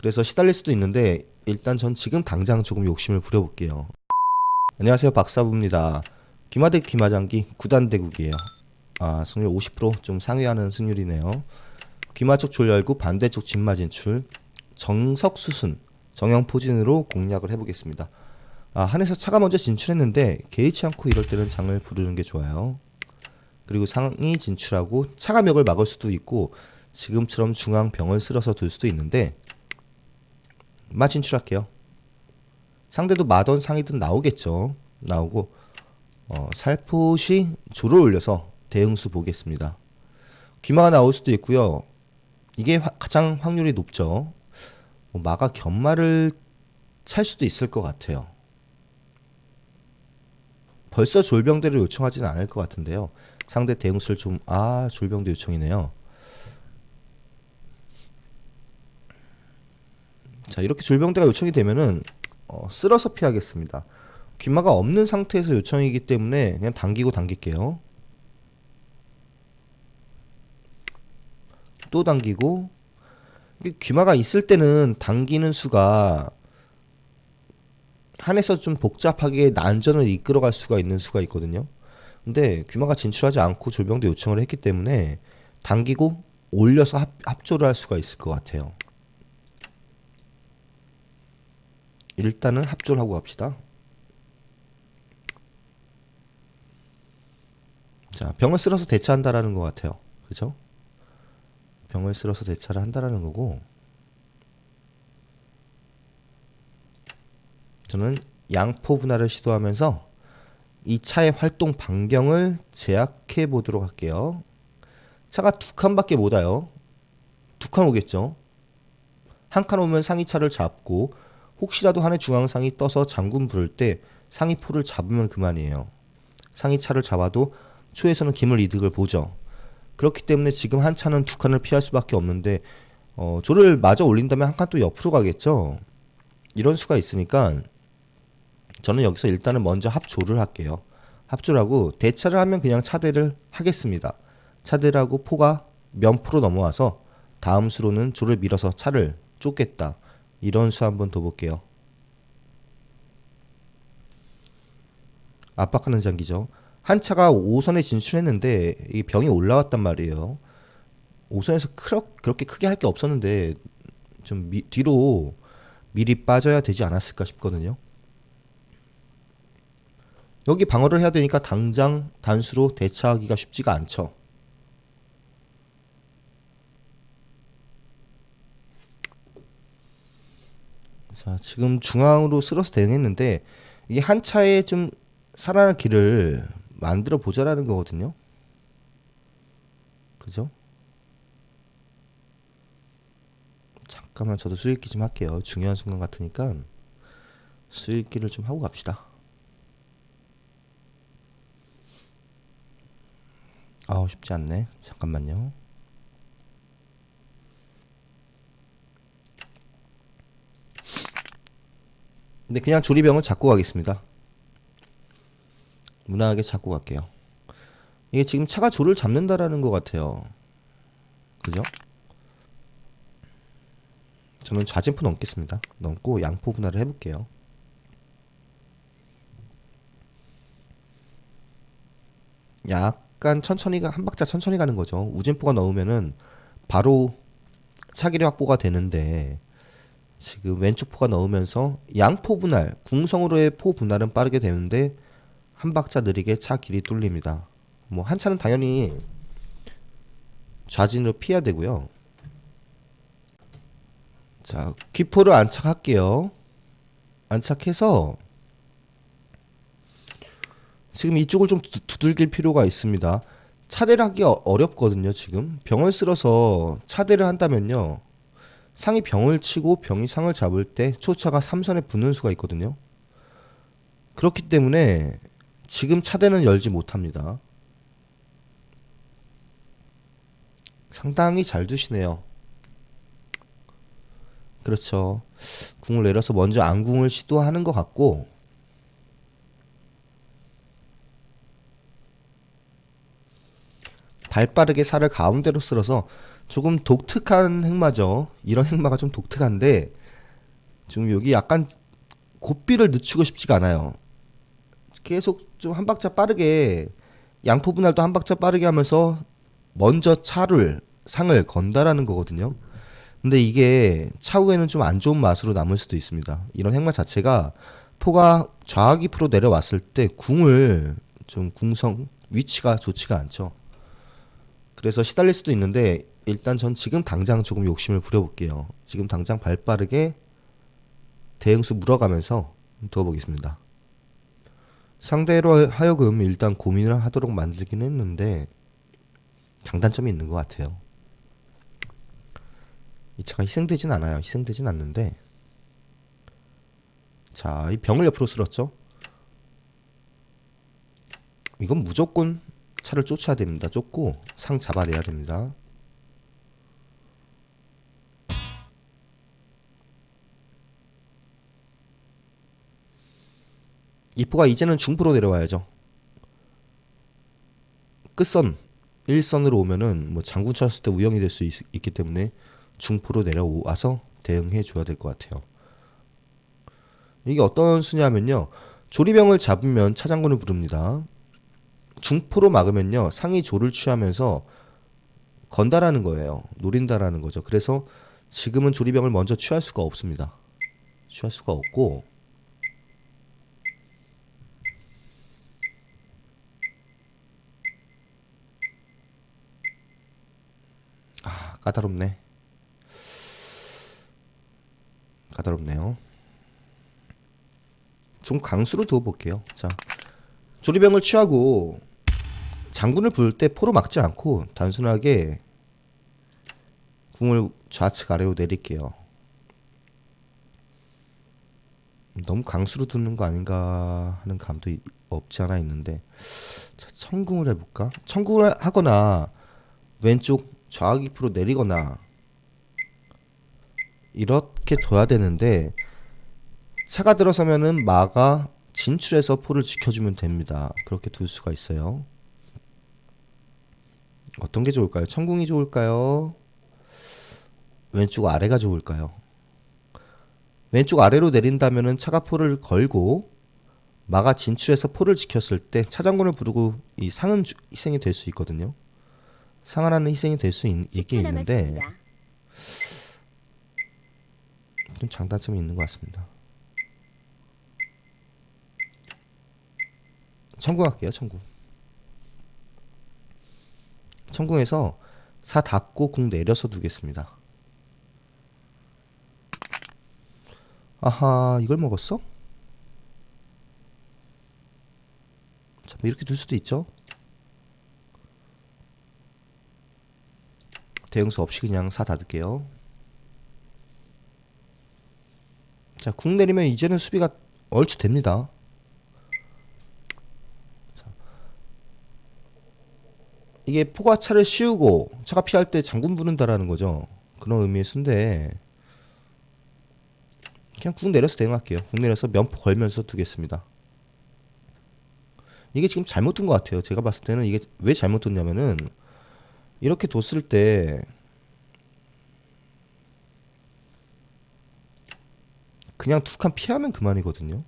그래서 시달릴 수도 있는데 일단 전 지금 당장 조금 욕심을 부려볼게요. 안녕하세요 박사부입니다. 귀마대 귀마장기 9단 대국이에요. 아 승률 50%좀 상회하는 승률이네요. 귀마 쪽 졸 열고 반대쪽 진마 진출 정석 수순 정형 포진으로 공략을 해보겠습니다. 아 한에서 차가 먼저 진출했는데 개의치 않고 이럴 때는 장을 부르는 게 좋아요. 그리고 상이 진출하고 차가 멱을 막을 수도 있고 지금처럼 중앙 병을 쓸어서 둘 수도 있는데 마 진출할게요. 상대도 마던 상이든 나오겠죠. 나오고 어, 살포시 조를 올려서 대응수 보겠습니다. 귀마가 나올 수도 있고요. 이게 화- 가장 확률이 높죠. 뭐 마가 견마를 찰 수도 있을 것 같아요. 벌써 졸병대를 요청하지는 않을 것 같은데요. 상대 대응수를 좀, 아, 졸병대 요청이네요. 자, 이렇게 졸병대가 요청이 되면은, 어, 쓸어서 피하겠습니다. 귀마가 없는 상태에서 요청이기 때문에 그냥 당기고 당길게요. 또 당기고, 귀마가 있을 때는 당기는 수가 한에서 좀 복잡하게 난전을 이끌어갈 수가 있는 수가 있거든요. 근데 귀마가 진출하지 않고 졸병대 요청을 했기 때문에 당기고 올려서 합, 합조를 할 수가 있을 것 같아요. 일단은 합조를 하고 갑시다. 자, 병을 쓸어서 대처한다라는 것 같아요. 그죠? 병을 쓸어서 대처를 한다라는 거고 저는 양포 분할을 시도하면서 이 차의 활동 반경을 제약해 보도록 할게요. 차가 두 칸밖에 못 와요. 두 칸 오겠죠. 한 칸 오면 상위차를 잡고 혹시라도 한해 중앙상이 떠서 장군 부를 때 상위포를 잡으면 그만이에요. 상위차를 잡아도 초에서는 기물 이득을 보죠. 그렇기 때문에 지금 한 차는 두 칸을 피할 수밖에 없는데 어, 조를 마저 올린다면 한 칸 또 옆으로 가겠죠. 이런 수가 있으니까 저는 여기서 일단은 먼저 합조를 할게요. 합조를 하고 대차를 하면 그냥 차대를 하겠습니다. 차대를 하고 포가 면포로 넘어와서 다음 수로는 조를 밀어서 차를 쫓겠다. 이런 수 한번 더 볼게요. 압박하는 장기죠. 한 차가 5선에 진출했는데 이 병이 올라왔단 말이에요. 5선에서 그렇게 크게 할 게 없었는데 좀 미, 뒤로 미리 빠져야 되지 않았을까 싶거든요. 여기 방어를 해야 되니까 당장 단수로 대처하기가 쉽지가 않죠. 자, 지금 중앙으로 쓸어서 대응했는데 이게 한 차에 좀 살아날 길을 만들어 보자라는 거거든요. 그죠? 잠깐만 저도 수익기 좀 할게요. 중요한 순간 같으니까 수익기를 좀 하고 갑시다. 아우 쉽지 않네. 잠깐만요. 근데 그냥 조리병을 잡고 가겠습니다. 무난하게 잡고 갈게요. 이게 지금 차가 조를 잡는다라는 것 같아요. 그죠? 저는 좌진포 넘겠습니다. 넘고 양포 분할을 해볼게요. 약간 천천히 가, 한 박자 천천히 가는 거죠. 우진포가 넣으면은 바로 차기력 확보가 되는데 지금 왼쪽 포가 넣으면서 양포 분할, 궁성으로의 포 분할은 빠르게 되는데 한 박자 느리게 차 길이 뚫립니다. 뭐 한 차는 당연히 좌진으로 피해야 되고요. 자, 귀포를 안착할게요. 안착해서 지금 이쪽을 좀 두- 두들길 필요가 있습니다. 차대를 하기 어- 어렵거든요, 지금. 병을 쓸어서 차대를 한다면요. 상이 병을 치고 병이 상을 잡을 때 초차가 삼선에 붙는 수가 있거든요. 그렇기 때문에 지금 차대는 열지 못합니다. 상당히 잘 두시네요. 그렇죠. 궁을 내려서 먼저 안궁을 시도하는 것 같고 발빠르게 살을 가운데로 쓸어서 조금 독특한 행마죠. 이런 행마가 좀 독특한데 지금 여기 약간 고삐를 늦추고 싶지가 않아요. 계속 좀 한 박자 빠르게 양포 분할도 한 박자 빠르게 하면서 먼저 차를 상을 건다라는 거거든요. 근데 이게 차후에는 좀 안 좋은 맛으로 남을 수도 있습니다. 이런 행마 자체가 포가 좌기프로 내려왔을 때 궁을 좀 궁성 위치가 좋지가 않죠. 그래서 시달릴 수도 있는데 일단 전 지금 당장 조금 욕심을 부려볼게요. 지금 당장 발빠르게 대응수 물어가면서 두어보겠습니다. 상대로 하여금 일단 고민을 하도록 만들긴 했는데 장단점이 있는 것 같아요. 이 차가 희생되진 않아요. 희생되진 않는데 자, 이 병을 옆으로 쓸었죠. 이건 무조건 차를 쫓아야 됩니다. 쫓고 상 잡아내야 됩니다. 이포가 이제는 중포로 내려와야죠. 끝선 1선으로 오면은 뭐 장군 쳤을 때 우영이 될 수 있기 때문에 중포로 내려와서 대응해 줘야 될 것 같아요. 이게 어떤 수냐면요. 조리병을 잡으면 차장군을 부릅니다. 중포로 막으면요. 상이 조를 취하면서 건다라는 거예요. 노린다라는 거죠. 그래서 지금은 조리병을 먼저 취할 수가 없습니다. 취할 수가 없고 아 까다롭네. 까다롭네요. 좀 강수로 두어볼게요. 자, 조리병을 취하고 장군을 부를 때 포로 막지 않고 단순하게 궁을 좌측 아래로 내릴게요. 너무 강수로 두는 거 아닌가 하는 감도 이- 없지 않아 있는데 자, 천궁을 해볼까? 천궁을 하거나 왼쪽 좌기프로 내리거나 이렇게 둬야 되는데 차가 들어서면은 마가 진출해서 포를 지켜주면 됩니다. 그렇게 둘 수가 있어요. 어떤 게 좋을까요? 천궁이 좋을까요? 왼쪽 아래가 좋을까요? 왼쪽 아래로 내린다면은 차가 포를 걸고 마가 진출해서 포를 지켰을 때 차장군을 부르고 이 상은 주- 희생이 될 수 있거든요. 상 하나는 희생이 될수 10초 있는데. 좀 장단점이 있는 것 같습니다. 청구할게요, 청구. 청구해서 사 닫고 궁 내려서 두겠습니다. 아하, 이걸 먹었어? 자, 뭐 이렇게 둘 수도 있죠. 대응수 없이 그냥 사 닫을게요. 자, 궁 내리면 이제는 수비가 얼추 됩니다. 이게 포가 차를 씌우고 차가 피할 때 장군 부른다라는 거죠. 그런 의미의 순데 그냥 궁 내려서 대응할게요. 궁 내려서 면포 걸면서 두겠습니다. 이게 지금 잘못 둔 것 같아요. 제가 봤을 때는 이게 왜 잘못 뒀냐면은 이렇게 뒀을 때 그냥 두 칸 피하면 그만이거든요.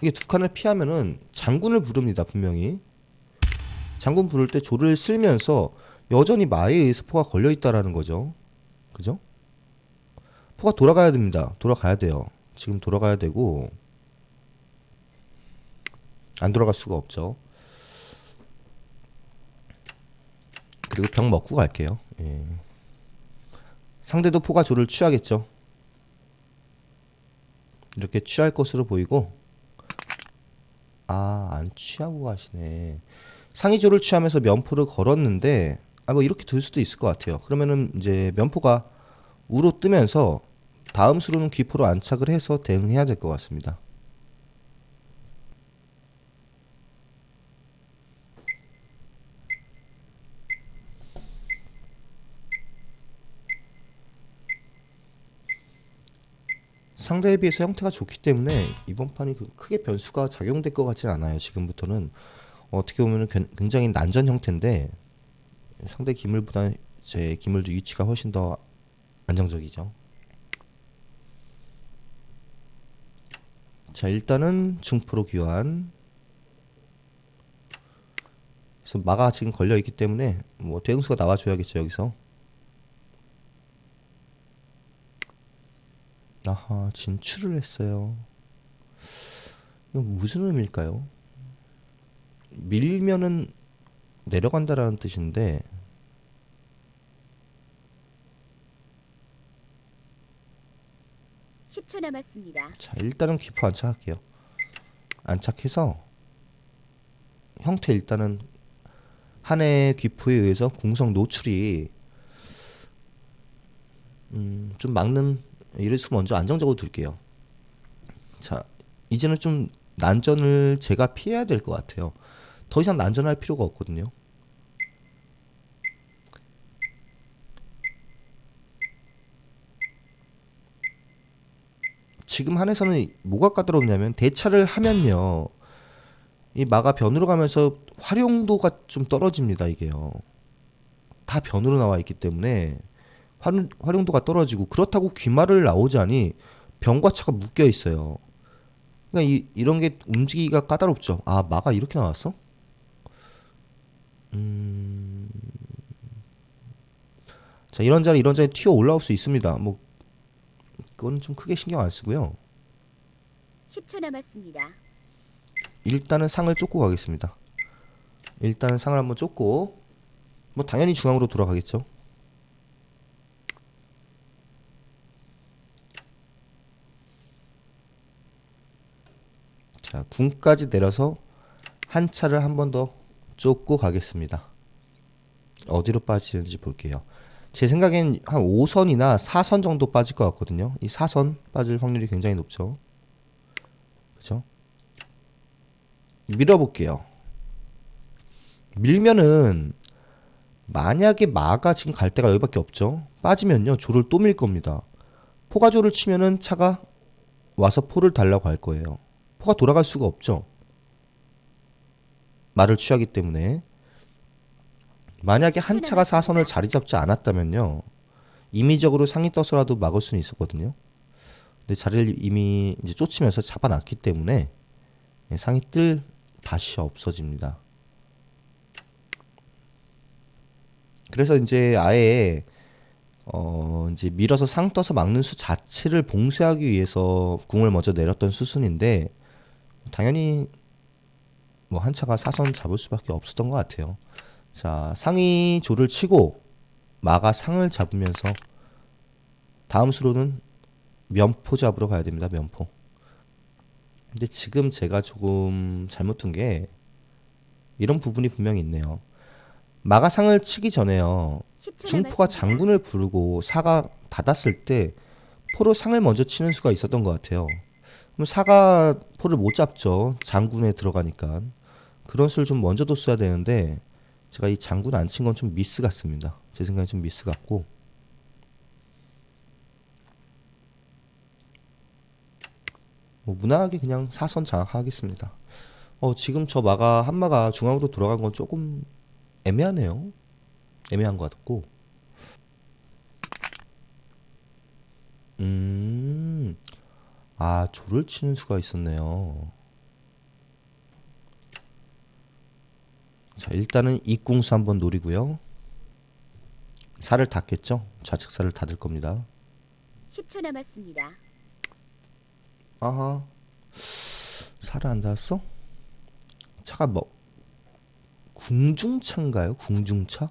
이게 두 칸을 피하면은 장군을 부릅니다, 분명히. 장군 부를 때 조를 쓸면서 여전히 마에 의해서 포가 걸려 있다라는 거죠. 그죠? 포가 돌아가야 됩니다. 돌아가야 돼요. 지금 돌아가야 되고 안 돌아갈 수가 없죠. 그리고 병 먹고 갈게요. 예. 상대도 포가 조를 취하겠죠. 이렇게 취할 것으로 보이고 아 안 취하고 가시네 상의조를 취하면서 면포를 걸었는데 아 뭐 이렇게 둘 수도 있을 것 같아요. 그러면은 이제 면포가 우로 뜨면서 다음 수로는 귀포로 안착을 해서 대응해야 될 것 같습니다. 상대에 비해서 형태가 좋기 때문에 이번 판이 그 크게 변수가 작용될 것 같진 않아요. 지금부터는 어떻게 보면 굉장히 난전 형태인데 상대 기물보다 제 기물도 위치가 훨씬 더 안정적이죠. 자 일단은 중프로 귀환. 그래서 마가 지금 걸려 있기 때문에 뭐 대응수가 나와줘야겠죠 여기서. 아하 진출을 했어요. 이건 무슨 의미일까요? 밀면은 내려간다라는 뜻인데 10초 남았습니다. 자 일단은 귀포 안착할게요. 안착해서 형태 일단은 한해 귀포에 의해서 궁성 노출이 음, 좀 막는 이래서 먼저 안정적으로 둘게요. 자 이제는 좀 난전을 제가 피해야 될 것 같아요. 더 이상 난전할 필요가 없거든요. 지금 한에서는 뭐가 까다롭냐면 대차를 하면요. 이 마가 변으로 가면서 활용도가 좀 떨어집니다, 이게요. 다 변으로 나와 있기 때문에 활, 활용도가 떨어지고 그렇다고 귀마를 나오자니 변과 차가 묶여 있어요. 그러니까 이, 이런 게 움직이기가 까다롭죠. 아, 마가 이렇게 나왔어? 음... 자, 이런 자리 이런 자리 튀어 올라올 수 있습니다. 뭐 그건 좀 크게 신경 안 쓰고요. 10초 남았습니다. 일단은 상을 쫓고 가겠습니다. 일단은 상을 한번 쫓고 뭐 당연히 중앙으로 돌아가겠죠. 자, 궁까지 내려서 한 차를 한 번 더 쫓고 가겠습니다. 어디로 빠지는지 볼게요. 제 생각엔 한 5선이나 4선 정도 빠질 것 같거든요. 이 4선 빠질 확률이 굉장히 높죠. 그죠? 밀어볼게요. 밀면은 만약에 마가 지금 갈 데가 여기밖에 없죠. 빠지면요 조를 또 밀 겁니다. 포가 조를 치면은 차가 와서 포를 달라고 할 거예요. 포가 돌아갈 수가 없죠. 말을 취하기 때문에 만약에 한 차가 사선을 자리 잡지 않았다면요. 임의적으로 상이 떠서라도 막을 수는 있었거든요. 근데 자리를 이미 이제 쫓으면서 잡아놨기 때문에 상이 뜰 다시 없어집니다. 그래서 이제 아예 어 이제 밀어서 상 떠서 막는 수 자체를 봉쇄하기 위해서 궁을 먼저 내렸던 수순인데 당연히 뭐 한 차가 사선 잡을 수밖에 없었던 것 같아요. 자, 상이 조를 치고 마가 상을 잡으면서 다음 수로는 면포 잡으러 가야 됩니다. 면포. 근데 지금 제가 조금 잘못 둔 게 이런 부분이 분명히 있네요. 마가 상을 치기 전에요. 10초 중포가 남았습니다. 장군을 부르고 사가 닫았을 때 포로 상을 먼저 치는 수가 있었던 것 같아요. 그럼 사가 포를 못 잡죠. 장군에 들어가니까. 그런 수를 좀 먼저 뒀어야 되는데 제가 이 장군 안 친 건 좀 미스 같습니다. 제 생각에 좀 미스 같고. 뭐 무난하게 그냥 사선 장악하겠습니다. 어 지금 저 마가 한 마가 중앙으로 돌아간 건 조금 애매하네요. 애매한 것 같고. 음, 아 조를 치는 수가 있었네요. 자, 일단은 입궁수 한번 노리고요. 살을 닫겠죠? 좌측 살을 닫을 겁니다. 10초 남았습니다. 아하. 살을 안 닿았어? 차가 뭐 궁중차인가요? 궁중차?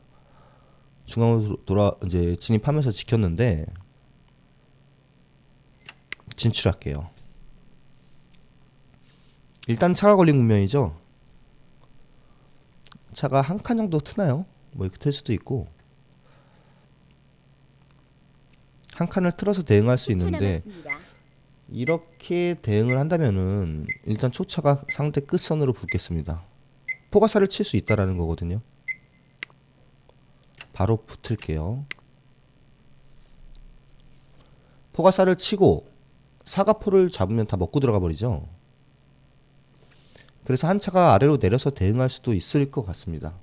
중앙으로 돌아 이제 진입하면서 지켰는데 진출할게요. 일단 차가 걸린 국면이죠. 차가 한 칸 정도 트나요? 뭐 이렇게 틀 수도 있고 한 칸을 틀어서 대응할 수 10초 있는데. 이렇게 대응을 한다면은 일단 초차가 상대 끝선으로 붙겠습니다. 포가사를 칠 수 있다라는 거거든요. 바로 붙을게요. 포가사를 치고 사가포를 잡으면 다 먹고 들어가 버리죠. 그래서 한 차가 아래로 내려서 대응할 수도 있을 것 같습니다.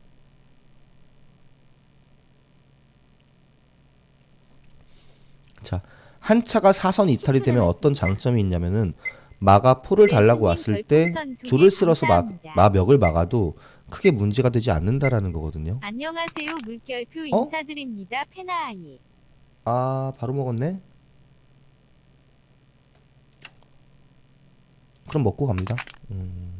자, 한 차가 사선 이탈이 되면 어떤 장점이 있냐면은 마가 포를 달라고 왔을 때 줄을 쓸어서 막, 마벽을 막아도 크게 문제가 되지 않는다라는 거거든요. 안녕하세요. 물결표 어? 인사드립니다. 페나아이. 아, 바로 먹었네. 그럼 먹고 갑니다. 음.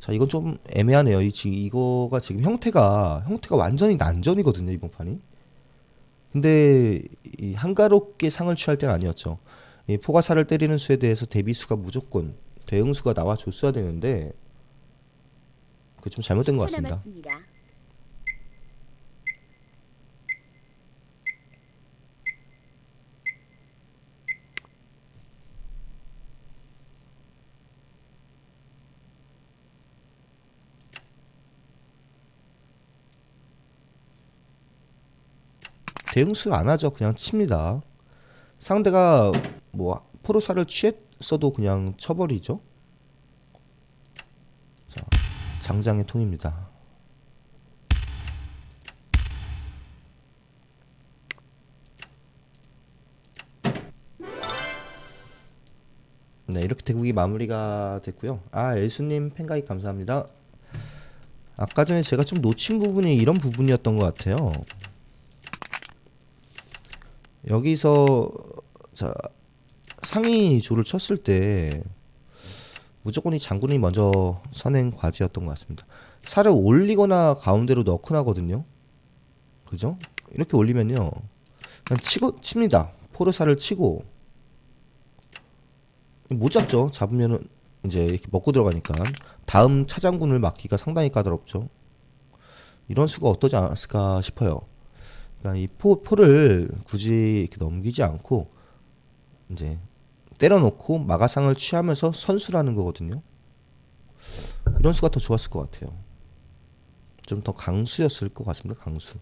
자, 이건 좀 애매하네요. 이 지, 이거가 지금 형태가 형태가 완전히 난전이거든요, 이번 판이. 근데 이 한가롭게 상을 취할 때는 아니었죠. 이 포가사를 때리는 수에 대해서 대비수가 무조건 대응수가 나와 줬어야 되는데 그게 좀 잘못된 것 10초 같습니다. 대응수 안 하죠. 그냥 칩니다. 상대가 뭐 포르사를 취했어도 그냥 쳐버리죠. 자, 장장의 통입니다. 네, 이렇게 대국이 마무리가 됐고요. 아, 엘수님 팬가입 감사합니다. 아까 전에 제가 좀 놓친 부분이 이런 부분이었던 것 같아요. 여기서 자 상위 조를 쳤을 때 무조건 이 장군이 먼저 선행 과제였던 것 같습니다. 살을 올리거나 가운데로 넣거나 하거든요. 그죠? 이렇게 올리면요. 그냥 치고 칩니다. 포르사를 치고 못 잡죠. 잡으면은 이제 이렇게 먹고 들어가니까 다음 차장군을 막기가 상당히 까다롭죠. 이런 수가 어떠지 않았을까 싶어요. 그러니까 이 포, 포를 굳이 이렇게 넘기지 않고 이제 때려놓고 마가상을 취하면서 선수라는 거거든요. 이런 수가 더 좋았을 것 같아요. 좀 더 강수였을 것 같습니다. 강수.